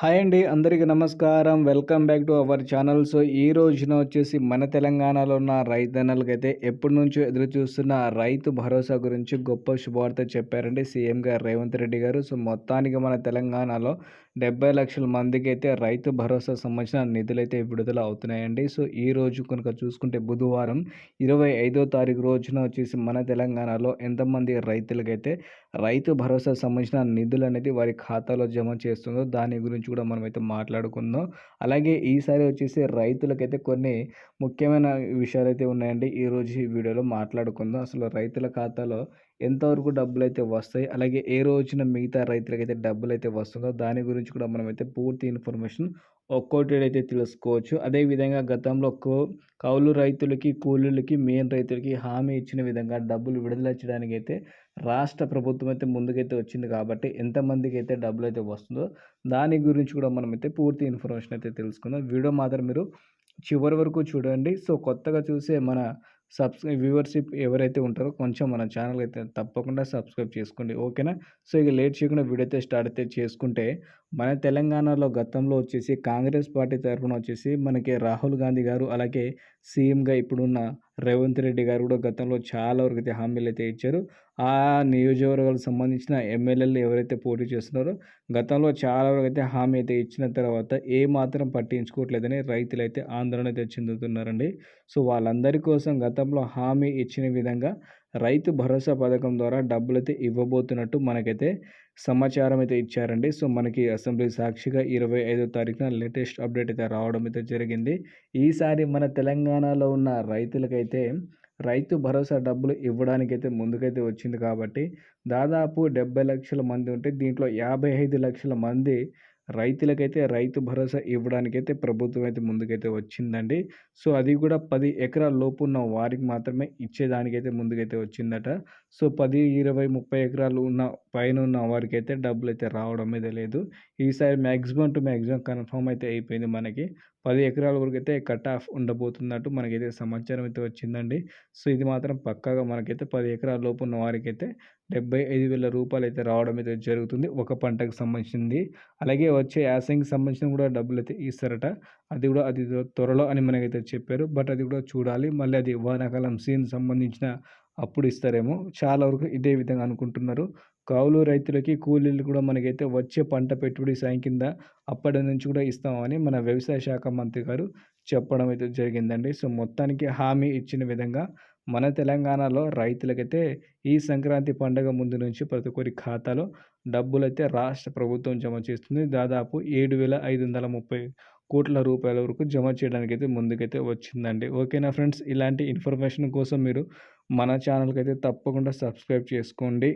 Hi అండి అందరికీ నమస్కారం. Welcome back to our channel. So ఈ రోజున వచ్చేసి మన తెలంగాణలో ఉన్న రైతన్నలకైతే ఎప్పటి నుంచో ఎదురు చూస్తున్న రైతు భరోసా గురించి గొప్ప శుభవార్త చెప్పారండి సీఎం గారు రేవంత్ రెడ్డి గారు. సో మొత్తానికి మన తెలంగాణలో డెబ్బై లక్షల మందికి అయితే రైతు భరోసా సంబంధించిన నిధులు అయితే విడుదల అవుతున్నాయండి. సో ఈ రోజు కనుక చూసుకుంటే బుధవారం ఇరవై ఐదో తారీఖు రోజున వచ్చేసి మన తెలంగాణలో ఎంతమంది రైతులకైతే రైతు భరోసా సంబంధించిన నిధులు అనేది వారి ఖాతాలో జమ చేస్తుందో దాని గురించి కూడా మనం అయితే మాట్లాడుకుందాం. అలాగే ఈసారి వచ్చేసి రైతులకైతే కొన్ని ముఖ్యమైన విషయాలు అయితే ఉన్నాయండి ఈరోజు ఈ వీడియోలో మాట్లాడుకుందాం. అసలు రైతుల ఖాతాలో ఎంతవరకు డబ్బులు అయితే వస్తాయి అలాగే ఏ రోజున మిగతా రైతులకైతే డబ్బులు అయితే వస్తుందో దాని గురించి కూడా మనమైతే పూర్తి ఇన్ఫర్మేషన్ ఒక్కోటి అయితే తెలుసుకోవచ్చు అదేవిధంగా గతంలో కో కౌలు రైతులకి కూలీలకి మెయిన్ రైతులకి హామీ ఇచ్చిన విధంగా డబ్బులు విడుదల చేయడానికి అయితే రాష్ట్ర ప్రభుత్వం అయితే ముందుకైతే వచ్చింది కాబట్టి ఎంతమందికి అయితే డబ్బులు అయితే వస్తుందో దాని గురించి కూడా మనమైతే పూర్తి ఇన్ఫర్మేషన్ అయితే తెలుసుకుందాం. వీడియో మాత్రం మీరు చివరి వరకు చూడండి. సో కొత్తగా చూసే మన సబ్స్క్రై వ్యూవర్షిప్ ఎవరైతే ఉంటారో కొంచెం మన ఛానల్ అయితే తప్పకుండా సబ్స్క్రైబ్ చేసుకోండి. ఓకేనా? సో ఇక లేట్ చేయకుండా వీడియో అయితే స్టార్ట్ అయితే చేసుకుంటే మన తెలంగాణలో గతంలో వచ్చేసి కాంగ్రెస్ పార్టీ తరఫున వచ్చేసి మనకి రాహుల్ గాంధీ గారు అలాగే సీఎంగా ఇప్పుడున్న రేవంత్ రెడ్డి గారు కూడా గతంలో చాలా వరకు అయితే హామీలు అయితే ఇచ్చారు. ఆ నియోజకవర్గాలకు సంబంధించిన ఎమ్మెల్యేలు ఎవరైతే పోటీ చేస్తున్నారో గతంలో చాలా వరకు అయితే హామీ అయితే ఇచ్చిన తర్వాత ఏ మాత్రం పట్టించుకోవట్లేదని రైతులు అయితే ఆందోళన అయితే చెందుతున్నారండి. సో వాళ్ళందరి కోసం గత గతంలో హామీ ఇచ్చిన విధంగా రైతు భరోసా పథకం ద్వారా డబ్బులైతే ఇవ్వబోతున్నట్టు మనకైతే సమాచారం అయితే ఇచ్చారండి. సో మనకి అసెంబ్లీ సాక్షిగా ఇరవై ఐదో తారీఖున లేటెస్ట్ అప్డేట్ అయితే రావడం అయితే జరిగింది. ఈసారి మన తెలంగాణలో ఉన్న రైతులకైతే రైతు భరోసా డబ్బులు ఇవ్వడానికైతే ముందుకైతే వచ్చింది కాబట్టి దాదాపు డెబ్బై లక్షల మంది ఉంటే దీంట్లో యాభై ఐదు లక్షల మంది రైతులకైతే రైతు భరోసా ఇవ్వడానికైతే ప్రభుత్వం అయితే ముందుకైతే వచ్చిందండి. సో అది కూడా పది ఎకరాల లోపు ఉన్న వారికి మాత్రమే ఇచ్చేదానికైతే ముందుకైతే వచ్చిందట. సో పది ఇరవై ముప్పై ఎకరాలు ఉన్న పైన ఉన్న వారికి అయితే డబ్బులు అయితే రావడం అయితే లేదు. ఈసారి మ్యాక్సిమం టు మ్యాక్సిమం కన్ఫర్మ్ అయితే అయిపోయింది మనకి. పది ఎకరాల వరకు అయితే కట్ ఆఫ్ ఉండబోతున్నట్టు మనకైతే సమాచారం అయితే వచ్చిందండి. సో ఇది మాత్రం పక్కాగా మనకైతే పది ఎకరాల లోపు ఉన్న వారికైతే డెబ్బై ఐదు వేల రూపాయలు అయితే రావడం అయితే జరుగుతుంది. ఒక పంటకు సంబంధించింది. అలాగే వచ్చే యాసంగికి సంబంధించిన కూడా డబ్బులు అయితే ఇస్తారట. అది కూడా అది త్వరలో అని మనకైతే చెప్పారు. బట్ అది కూడా చూడాలి. మళ్ళీ అది వానాకాలం సీన్ సంబంధించిన అప్పుడు ఇస్తారేమో. చాలా వరకు ఇదే విధంగా అనుకుంటున్నారు. కౌలు రైతులకి కూలీలు కూడా మనకైతే వచ్చే పంట పెట్టుబడి సాయం కింద అప్పటి నుంచి కూడా ఇస్తామని మన వ్యవసాయ శాఖ మంత్రి గారు చెప్పడం అయితే జరిగిందండి. సో మొత్తానికి హామీ ఇచ్చిన విధంగా మన తెలంగాణలో రైతులకైతే ఈ సంక్రాంతి పండుగ ముందు నుంచి ప్రతి ఒక్కరి ఖాతాలో డబ్బులైతే రాష్ట్ర ప్రభుత్వం జమ చేస్తుంది. దాదాపు ఏడు వేల ఐదు వందల ముప్పై కోట్ల రూపాయల వరకు జమ చేయడానికి అయితే ముందుకైతే వచ్చిందండి. ఓకేనా ఫ్రెండ్స్? ఇలాంటి ఇన్ఫర్మేషన్ కోసం మీరు మన ఛానల్కి అయితే తప్పకుండా సబ్స్క్రైబ్ చేసుకోండి.